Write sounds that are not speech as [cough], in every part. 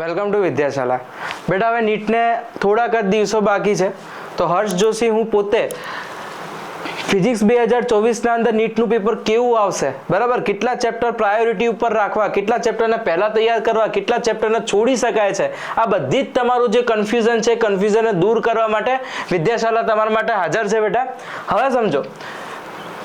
Welcome to વિદ્યાશાલા બેટા, હવે નીટને થોડાક જ દિવસો બાકી છે. તો હર્ષ જોશી, હું પોતે ફિઝિક્સ બે હજાર ચોવીસના અંદર નીટનું પેપર કેવું આવશે? બરાબર? કેટલા ચેપ્ટર પ્રાયોરિટી ઉપર રાખવા, કેટલા ચેપ્ટરને પહેલાં તૈયાર કરવા, કેટલા ચેપ્ટરને છોડી શકાય છે? આ બધી જ તમારું જે કન્ફ્યુઝન છે કન્ફ્યુઝનને દૂર કરવા માટે વિદ્યાશાલા તમારા માટે હાજર છે બેટા. હવે સમજો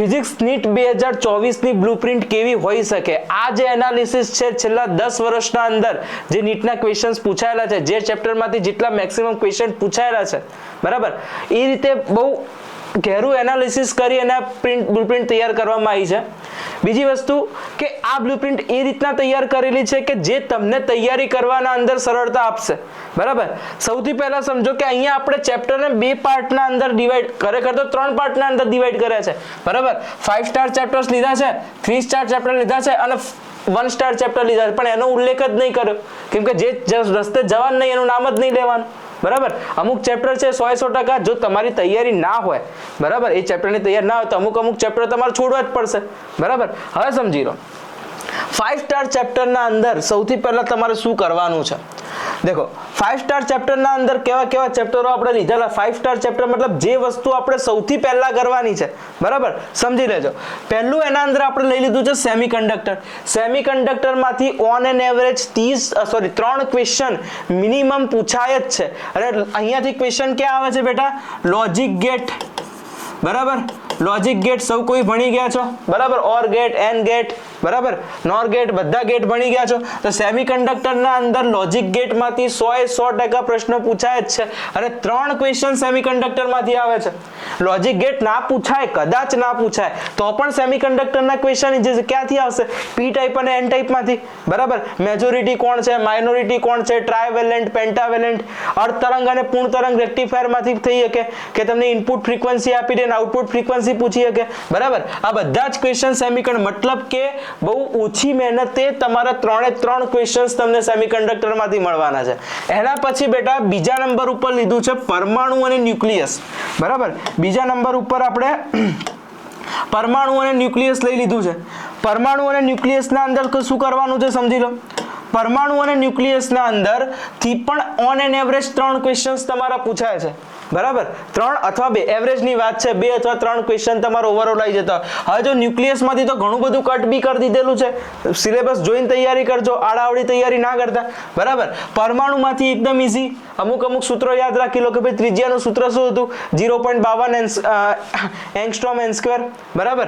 ફિઝિક્સ નીટ બે હજાર ચોવીસની બ્લુપ્રિન્ટ કેવી હોઈ શકે? આ જે એનાલિસિસ છે છેલ્લા દસ વર્ષના અંદર જે નીટના ક્વેશ્ચન્સ પૂછાયેલા છે, જે ચેપ્ટરમાંથી જેટલા મેક્સિમમ ક્વેશ્ચન પૂછાયેલા છે, બરાબર? એ રીતે બહુ ઘેરું એનાલિસિસ કરી અને પ્રિન્ટ બ્લુપ્રિન્ટ તૈયાર કરવામાં આવી છે. બીજી વસ્તુ કે આ બ્લુપ્રિન્ટ એ રીતના તૈયાર કરેલી છે કે જે તમને તૈયારી કરવાના અંદર સરળતા આપશે. બરાબર? સૌથી પહેલાં સમજો કે અહીંયા આપણે ચેપ્ટરને બે પાર્ટના અંદર ડિવાઈડ ખરેખર તો ત્રણ પાર્ટના અંદર ડિવાઈડ કર્યા છે. બરાબર? ફાઈવ સ્ટાર ચેપ્ટર્સ લીધા છે થ્રી સ્ટાર ચેપ્ટર લીધા છે અને વન સ્ટાર ચેપ્ટર લીધા છે. પણ એનો ઉલ્લેખ જ નહીં કર્યો. કેમ કે જે રસ્તે જવાનું નહીં, એનું નામ જ નહીં લેવાનું. બરાબર? અમુક ચેપ્ટર છે સો સો ટકા જો તમારી તૈયારી ના હોય, બરાબર? એ ચેપ્ટરની તૈયાર ના હોય તો અમુક અમુક ચેપ્ટર તમારે છોડવા જ પડશે. બરાબર? હવે સમજી લો. ફાઈવ સ્ટાર ચેપ્ટરના અંદર સૌથી પહેલાં તમારે શું કરવાનું છે? દેખો ફાઈવ સ્ટાર ચેપ્ટરના અંદર કેવા કેવા ચેપ્ટરો આપણે લીધેલા? ફાઈવ સ્ટાર ચેપ્ટર મતલબ જે વસ્તુ આપણે સૌથી પહેલા કરવાની છે. બરાબર? સમજી લેજો. પહેલું એના અંદર આપણે લઈ લીધું છે સેમી કન્ડક્ટર સેમી કન્ડક્ટરમાંથી ઓન એન એવરેજ ત્રીસ સોરી ત્રણ ક્વેશ્ચન મિનિમમ પૂછાય જ છે. અને અહીંયાથી ક્વેશ્ચન ક્યાં આવે છે બેટા? લોજિક ગેટ બરાબર? લોજિક ગેટ સૌ કોઈ ભણી ગયા છો? બરાબર? ઓર ગેટ એન ગેટ બરાબર? નોર ગેટ બધા ગેટ ભણી ગયા છો? તો સેમી કન્ડક્ટરના અંદર લોજિક ગેટમાંથી સો એ સો ટકા પ્રશ્નો પૂછાય જ છે. અને ત્રણ ક્વેશ્ચન સેમી કન્ડક્ટરમાંથી આવે છે. લોજિક ગેટ ના પૂછાય, કદાચ ના પૂછાય, તો પણ સેમી કન્ડક્ટરના ક્વેશ્ચન જે ક્યાંથી આવશે? પી ટાઈપ અને એન ટાઈપમાંથી બરાબર? મેજોરિટી કોણ છે? માઇનોરિટી કોણ છે? ટ્રાયવેલેન્ટ પેન્ટાવેલેન્ટ અર્ધ તરંગ અને પૂર્ણ રેક્ટિફાયરમાંથી થઈ શકે. કે તમને ઇનપુટ ફ્રીક્વન્સી આપી દે આઉટપુટ ફ્રીક્વન્સી પૂછી શકે. બરાબર? આ બધા જ ક્વેશ્ચન સેમિકન્ડ મતલબ કે બહુ ઓછી મહેનતે તમારા ત્રણે ત્રણ ક્વેશ્ચન્સ તમને સેમિકન્ડક્ટરમાંથી મળવાના છે. એના પછી બેટા બીજા નંબર ઉપર લીધું છે પરમાણુ અને ન્યુક્લિયસ બરાબર? બીજા નંબર ઉપર આપણે [clears throat] પરમાણુ અને ન્યુક્લિયસ લઈ લીધું છે. પરમાણુ અને ન્યુક્લિયસના અંદર શું કરવાનું છે સમજી લો. પરમાણુ અને ન્યુક્લિયસના અંદરથી પણ ઓન એન એવરેજ ત્રણ ક્વેશ્ચન્સ તમારા પૂછાય છે. બરાબર? ત્રણ અથવા બે. એવરેજની વાત છે, બે અથવા ત્રણ ક્વેશ્ચન તમારો ઓવરઓલ આવી જતા. હવે જો ન્યુક્લિયસમાંથી તો ઘણું બધું કટ બી કરી દીધેલું છે. સિલેબસ જોઈને તૈયારી કરજો. આડાવડી તૈયારી ના કરતા. બરાબર? પરમાણુમાંથી એકદમ ઇઝી અમુક અમુક સૂત્રો યાદ રાખી લો કે ભાઈ ત્રિજ્યાનું સૂત્ર શું હતું? ઝીરો પોઈન્ટ બાવન એંગસ્ટ્રોમ એન સ્ક્વેર બરાબર?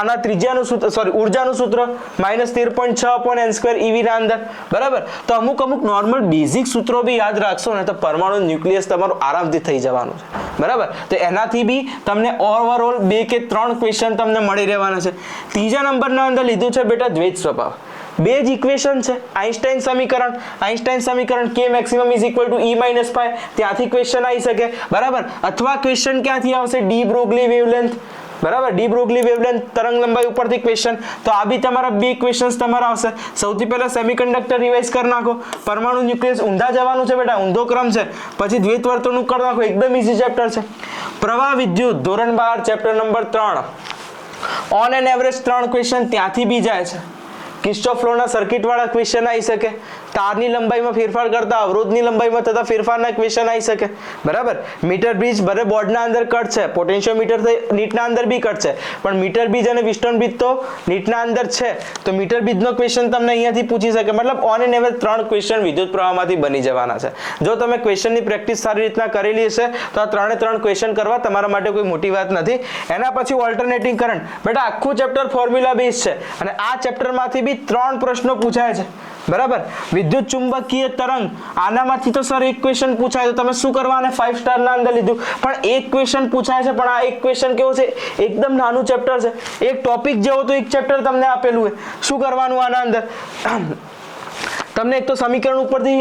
આના ત્રિજ્યાનું સૂત્ર સોરી ઉર્જાનું સૂત્ર માઇનસ તેર પોઈન્ટ છ અપોન એન સ્ક્વેર ઈવીના અંદર, બરાબર? તો અમુક અમુક નોર્મલ બેઝિક સૂત્રો બી યાદ રાખશો ને તો પરમાણુ ન્યુક્લિયસ તમારું આરામથી થઈ જવાનું છે, બરાબર? તો એનાથી બી તમને ઓવરઓલ બે કે ત્રણ ક્વેશ્ચન તમને મળી રહેવાના છે. ત્રીજા નંબરના અંદર લીધું છે બેટા દ્વૈત સ્વભાવ. બે જ ઇક્વેશન છે. આઇન્સ્ટાઇન સમીકરણ. આઇન્સ્ટાઇન સમીકરણ કે maximum is equal to E minus phi ત્યાંથી ક્વેશ્ચન આવી શકે. બરાબર? અથવા ક્વેશ્ચન ક્યાંથી આવશે? ડી બ્રોગલી વેવલેન્થ બરાબર? ડી બ્રોગલી વેવલેન્થ તરંગ લંબાઈ ઉપરથી ક્વેશ્ચન તો આ બી તમારા બે ક્વેશ્ચન્સ તમારા આવશે. સૌથી પહેલા સેમિકન્ડક્ટર રિવાઇઝ કરી નાખો. પરમાણુ ન્યુક્લિયસ ઊંધા જવાનું છે બેટા. ઊંધો ક્રમ છે. પછી દ્વિત વર્તણૂક કરી નાખો. એકદમ ઈઝી ચેપ્ટર છે. પ્રવાહ વિદ્યુત, ધોરણ બાર ચેપ્ટર નંબર ત્રણ. ઓન એન એવરેજ ત્રણ ક્વેશ્ચન ત્યાંથી બી જાય છે. કિસ્ટોફ લોના સર્કિટ વાળા ક્વેશ્ચન આવી શકે. તારની લંબાઈમાં ફેરફાર કરતા અવરોધની લંબાઈમાં થતા ફેરફારના ક્વેશ્ચન આવી શકે. બરાબર? મીટર બ્રિજ ભલે બોર્ડના અંદર કટ છે પોટેન્શિયોમીટર નીટના અંદર બી કટ છે, પણ મીટર બ્રિજ અને વિસ્ટર્ન બ્રિજ તો નીટના અંદર છે. તો મીટર બ્રિજનો ક્વેશ્ચન તમને અહીંયાથી પૂછી શકે. મતલબ ઓન એન એવરેજ ત્રણ ક્વેશ્ચન વિદ્યુત પ્રવાહમાંથી બની જવાના છે. જો તમે ક્વેશ્ચનની પ્રેક્ટિસ સારી રીતના કરેલી હશે, તો આ ત્રણે ત્રણ ક્વેશ્ચન કરવા તમારા માટે કોઈ મોટી વાત નથી. એના પછી ઓલ્ટરનેટિંગ કરંટ બેટા, આખું ચેપ્ટર ફોર્મ્યુલા બેઝ છે. અને આ ચેપ્ટરમાંથી બી ત્રણ પ્રશ્નો પૂછાય છે. બરાબર? વિદ્યુત ચુંબકીય તરંગ, આનામાંથી તો સર એક ક્વેશ્ચન પૂછાય તો તમે શું કરવાને? ફાઈવ સ્ટારના અંદર લીધું. પણ એક ક્વેશ્ચન પૂછાય છે, પણ આ એક ક્વેશ્ચન કેવો છે? એકદમ નાનું ચેપ્ટર છે. એક ટોપિક જેવો તો એક ચેપ્ટર તમને આપેલું હોય શું કરવાનું આના અંદર? તમને એક તો સમીકરણ ઉપરથી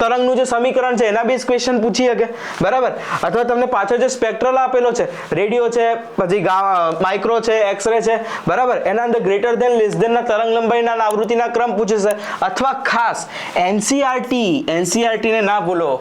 તરંગનું જે સમીકરણ છે, એના બેઝ ક્વેશ્ચન પૂછી શકે. બરાબર? અથવા તમને પાછળ જે સ્પેક્ટ્રલ આપેલો છે, રેડિયો છે, પછી માઇક્રો છે એક્સરે છે, બરાબર? એના અંદર ગ્રેટર ધેન લેસ ધેનના તરંગ લંબાઈના આવૃત્તિના ક્રમ પૂછે છે. અથવા ખાસ એનસીઆરટી એનસીઆરટીને ના ભૂલો.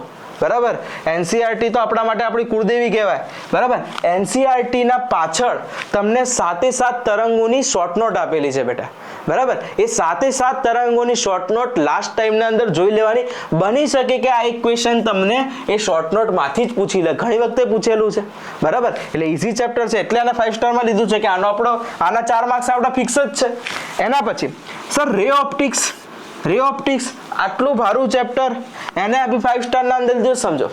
બરાબર? એનસીઆરટી તો આપણા માટે આપણી કુળદેવી કહેવાય. બરાબર? એનસીઆરટીના પાછળ તમને સાતે સાત તરંગોની શોર્ટ નોટ આપેલી છે બેટા. બરાબર? એ સાતે સાત તરંગોની શોર્ટ નોટ લાસ્ટ ટાઈમના અંદર જોઈ લેવાની. બની શકે કે આ એક ક્વેશ્ચન તમને એ શોર્ટ નોટમાંથી જ પૂછી લે. ઘણી વખતે પૂછેલું છે. બરાબર? એટલે ઇઝી ચેપ્ટર છે. એટલે આને ફાઈવ સ્ટારમાં લીધું છે કે આનો આપણો, આના ચાર માર્ક્સ આપણા ફિક્સ જ છે. એના પછી સર રે ઓપ્ટિક્સ રે ઓપ્ટિક્સ આટલું ભારું ચેપ્ટર એને આપી ફાઈવ સ્ટારના અંદર જો સમજો.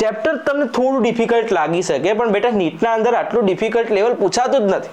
ચેપ્ટર તમને થોડું ડિફિકલ્ટ લાગી શકે, પણ બેટા, નીટના અંદર આટલું ડિફિકલ્ટ લેવલ પૂછાતું જ નથી.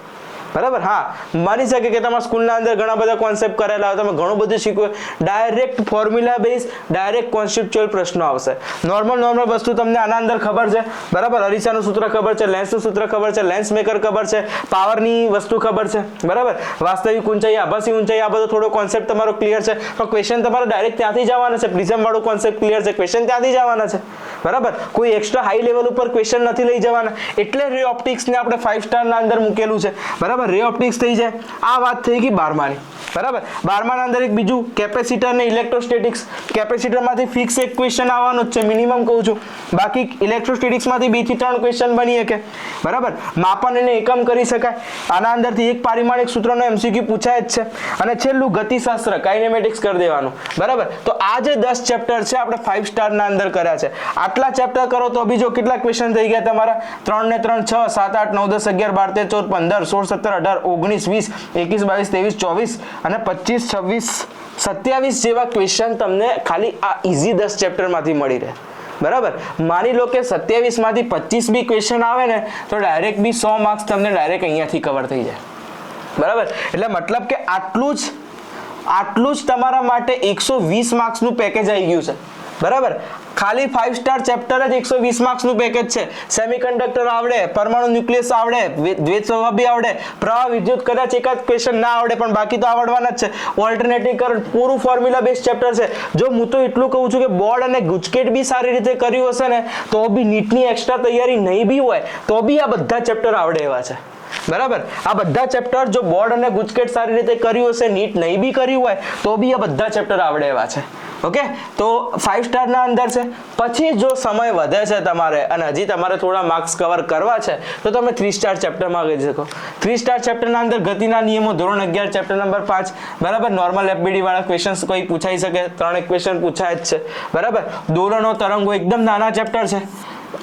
બરાબર? હા. માની શકે કે તમારા સ્કૂલના અંદર ઘણા બધા કોન્સેપ્ટ કરેલા હોય, તમે ઘણું બધું શીખવું direct formula base direct conceptual પ્રશ્નો આવશે. નોર્મલ નોર્મલ વસ્તુ તમને આના અંદર ખબર છે. બરાબર? અરીસાનું સૂત્ર ખબર છે લેન્સનું સૂત્ર ખબર છે લેન્સ મેકર ખબર છે પાવરની વસ્તુ ખબર છે. બરાબર? વાસ્તવિક ઊંચાઈ, આભાસી ઊંચાઈ, આ બધો થોડો કોન્સેપ્ટ તમારો ક્લિયર છે. તો ક્વેશ્ચન તમારે ડાયરેક્ટ ત્યાંથી જવાના છે. પ્રિઝમ વાળો કોન્સેપ્ટ ક્લિયર છે. ક્વેશ્ચન ત્યાંથી જવાના છે. બરાબર? કોઈ એક્સ્ટ્રા હાઈ લેવલ ઉપર ક્વેશ્ચન નથી લઈ જવાના. એટલે રે ઓપ્ટિક્સને આપણે ફાઈવ સ્ટારના અંદર મૂકેલું છે. બરાબર? રે ઓપ્ટિક્સ થઈ જાય. આ વાત થઈ ગઈ બારમાની. બરાબર? બારમાના અંદર એક બીજું કેપેસિટર ને ઇલેક્ટ્રોસ્ટેટિક્સ કેપેસિટરમાંથી ફિક્સ એક ક્વેશ્ચન આવવાનો જ છે મિનિમમ કહું છું. બાકી ઇલેક્ટ્રોસ્ટેટિક્સમાંથી બેથી ત્રણ ક્વેશ્ચન બની શકે. બરાબર? માપન અને એકમ કરી શકાય. આના અંદરથી એક પારિમાણિક સૂત્રનો એમસીક્યુ પૂછાય જ છે. અને છેલ્લું ગતિશાસ્ત્ર કાઇનેમેટિક્સ કરી દેવાનું. બરાબર? તો આ જે દસ ચેપ્ટર છે, આપણે ફાઇવ સ્ટારના અંદર કર્યા છે. આટલા ચેપ્ટર કરો તો બીજો કેટલા ક્વેશ્ચન થઈ ગયા તમારા? ત્રણ ને ત્રણ, છ, સાત, આઠ, નવ, દસ, અગિયાર, બાર, તેર, ચૌદ, પંદર, સોળ, સત્તર અઢાર ઓગણીસ, વીસ, એકવીસ, બાવીસ, ત્રેવીસ, ચોવીસ અને પચીસ, છવ્વીસ, સત્યાવીસ જેવા ક્વેશ્ચન તમને ખાલી આ ઇઝી દસ ચેપ્ટરમાંથી મળી રહે. બરાબર? માની લો કે સત્યાવીસમાંથી પચીસ બી ક્વેશ્ચન આવે ને, તો ડાયરેક્ટ બી સો માર્ક્સ તમને ડાયરેક્ટ અહીંયાથી કવર થઈ જાય. બરાબર? એટલે મતલબ કે આટલું જ આટલું જ તમારા માટે એકસો વીસ માર્ક્સનું પેકેજ આવી ગયું છે. બરાબર? ખાલી ફાઇવ સ્ટાર ચેપ્ટર જ એકસો વીસ માર્ક્સનું પેકેજ છે. સેમિકન્ડક્ટર આવડે, પરમાણુ ન્યુક્લિયસ આવડે દ્વૈત સ્વભાવી આવડે, પ્રવાહ વિદ્યુત કદાચ એકાદ ક્વેશ્ચન ના આવડે, પણ બાકી તો આવડવાના જ છે. ઓલ્ટરનેટિવ કરંટ પૂરું ફોર્મ્યુલા બેઝ ચેપ્ટર છે. જો હું તો એટલું કહું છું કે બોર્ડ અને ગુજકેટ બી સારી રીતે કર્યું હશે ને, તો બી નીટની એક્સ્ટ્રા તૈયારી નહીં બી હોય, તો બી આ બધા ચેપ્ટર આવડે એવા છે. બરાબર? આ બધા ચેપ્ટર જો બોર્ડ અને ગુજકેટ સારી રીતે કર્યું હશે, નીટ નહીં બી કર્યું હોય, તો બી આ બધા ચેપ્ટર આવડે એવા છે. ઓકે તો ફાઇવ સ્ટારના અંદર છે. પછી જો સમય વધે છે તમારે, અને હજી તમારે થોડા માર્ક્સ કવર કરવા છે, તો તમે થ્રી સ્ટાર ચેપ્ટરમાં કરી શકો. થ્રી સ્ટાર ચેપ્ટરના અંદર ગતિના નિયમો, ધોરણ અગિયાર ચેપ્ટર નંબર પાંચ, બરાબર? નોર્મલ એફબીડીવાળા ક્વેશ્ચન્સ કોઈ પૂછાઈ શકે ત્રણેક ક્વેશ્ચન પૂછાય જ છે. બરાબર? દોલનો તરંગો, એકદમ નાના ચેપ્ટર છે.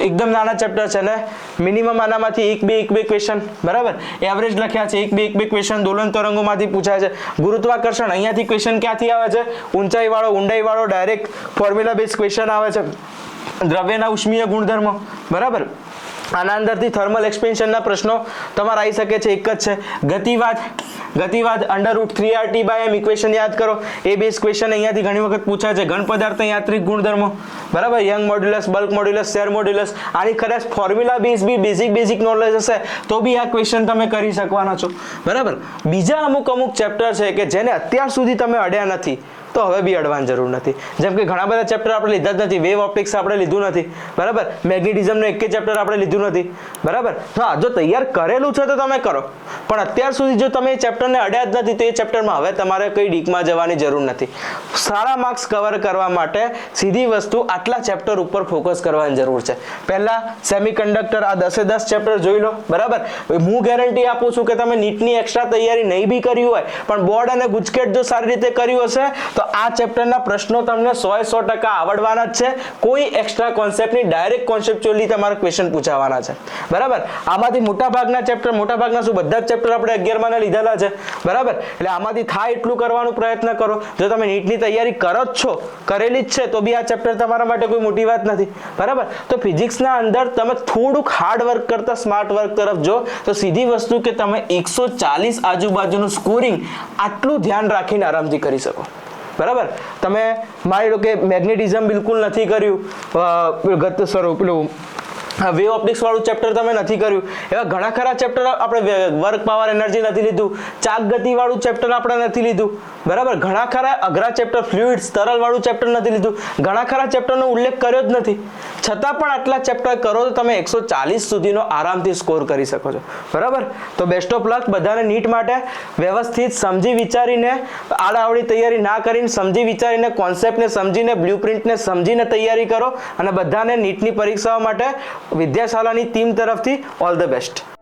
એકદમ નાના ચેપ્ટર છે ને? મિનિમમ આનામાંથી એક બે એક બે ક્વેશ્ચન બરાબર? એવરેજ લખ્યા છે, એક બે એક બે ક્વેશ્ચન દોલન તરંગોમાંથી પૂછાય છે. ગુરુત્વાકર્ષણ, અહીંયાથી ક્વેશ્ચન ક્યાંથી આવે છે? ઊંચાઈ વાળો ઊંડાઈ વાળો ડાયરેક્ટ ફોર્મ્યુલા બેઝ ક્વેશ્ચન આવે છે. દ્રવ્યના ઉષ્મીય ગુણધર્મો, બરાબર? આના અંદરથી થર્મલ એક્સપેન્શનના પ્રશ્નો તમારે આવી શકે છે. એક જ છે. ગતિવાદ. ગતિવાદ under root three R T by M equation યાદ કરો. એ બેઝ ક્વેશ્ચન અહીંયાથી ઘણી વખત પૂછાય છે. ઘન પદાર્થ યાંત્રિક ગુણધર્મો. બરાબર? Young modulus bulk modulus shear modulus આની કદાચ ફોર્મ્યુલા બેઝ બી બેઝિક બેઝિક નોલેજ હશે, તો બી આ ક્વેશ્ચન તમે કરી શકવાના છો. બરાબર? બીજા અમુક અમુક ચેપ્ટર છે કે જેને અત્યાર સુધી તમે અડ્યા નથી. તો હવે બી અડવાની જરૂર નથી. જેમ કે ઘણા બધા ચેપ્ટર આપણે લીધા જ નથી. વેવ ઓપ્ટિક્સ આપણે લીધું નથી. બરાબર? મેગ્નેટિઝમનું એક ચેપ્ટર આપણે લીધું નથી. બરાબર? હા જો તૈયાર કરેલું છે તો તમે કરો. પણ અત્યાર સુધી જો તમે ચેપ્ટરને અડ્યા જ નથી, તો એ ચેપ્ટરમાં હવે તમારે કઈ ડીકમાં જવાની જરૂર નથી. સારા માર્ક્સ કવર કરવા માટે સીધી વસ્તુ આટલા ચેપ્ટર ઉપર ફોકસ કરવાની જરૂર છે. પહેલા સેમિકન્ડક્ટર આ દસે દસ ચેપ્ટર જોઈ લો. બરાબર? હું ગેરંટી આપું છું કે તમે નીટની એક્સ્ટ્રા તૈયારી નહીં બી કરી હોય, પણ બોર્ડ અને ગુજકેટ જો સારી રીતે કર્યું હશે, તો આ ચેપ્ટરના પ્રશ્નો તમને સો સો ટકા આવડવાના જ છે. કોઈ એક્સ્ટ્રા કોન્સેપ્ટની ડાયરેક્ટ કોન્સેપ્ચ્યુઅલી તમારા ક્વેશ્ચન પૂછાવાના છે. બરાબર? આમાંથી મોટાભાગના ચેપ્ટર મોટાભાગના શું, બધા જ ચેપ્ટર આપણે અગિયારમાં ના લીધેલા છે. બરાબર? એટલે આમાંથી થાય એટલું કરવાનો પ્રયત્ન કરો. જો તમે નીટની તૈયારી કરો જ છો, કરેલી જ છે, તો બી આ ચેપ્ટર તમારા માટે કોઈ મોટી વાત નથી. બરાબર? તો ફિઝિક્સના અંદર તમે થોડુંક હાર્ડ વર્ક કરતા સ્માર્ટ વર્ક તરફ જો, તો સીધી વસ્તુ કે તમે એકસો ચાલીસ આજુબાજુનું સ્કોરિંગ આટલું ધ્યાન રાખીને આરામથી કરી શકો. બરાબર? તમે માની લો કે મેગ્નેટિઝમ બિલકુલ નથી કર્યું. ગત સ્વરૂપ પેલું વેવ ઓપ્ટિક્સ ચેપ્ટર તમે નથી કર્યું. એવા ઘણા ખરા ચેપ્ટર આપણે વર્ક પાવર એનર્જી નથી લીધું. ચાક ગતિ વાળું ચેપ્ટર આપણે નથી લીધું. બરાબર? ઘણા ખરા અઘરા ચેપ્ટર ફ્લુઇડ્સ તરલ વાળું ચેપ્ટર નથી લીધું. ઘણા ખરા ચેપ્ટરનો ઉલ્લેખ કર્યો જ નથી. છતાં પણ આટલા ચેપ્ટર કરો તો તમે એકસો ચાલીસ સુધીનો આરામથી સ્કોર કરી શકો છો. બરાબર? તો બેસ્ટ ઓફ લક બધાને નીટ માટે વ્યવસ્થિત સમજી વિચારીને આડાવડી તૈયારી ના કરીને સમજી વિચારીને કોન્સેપ્ટને સમજીને બ્લુપ્રિન્ટને સમજીને તૈયારી કરો અને બધાને નીટની પરીક્ષાઓ માટે વિદ્યાશાલાની ટીમ તરફથી ઓલ ધ બેસ્ટ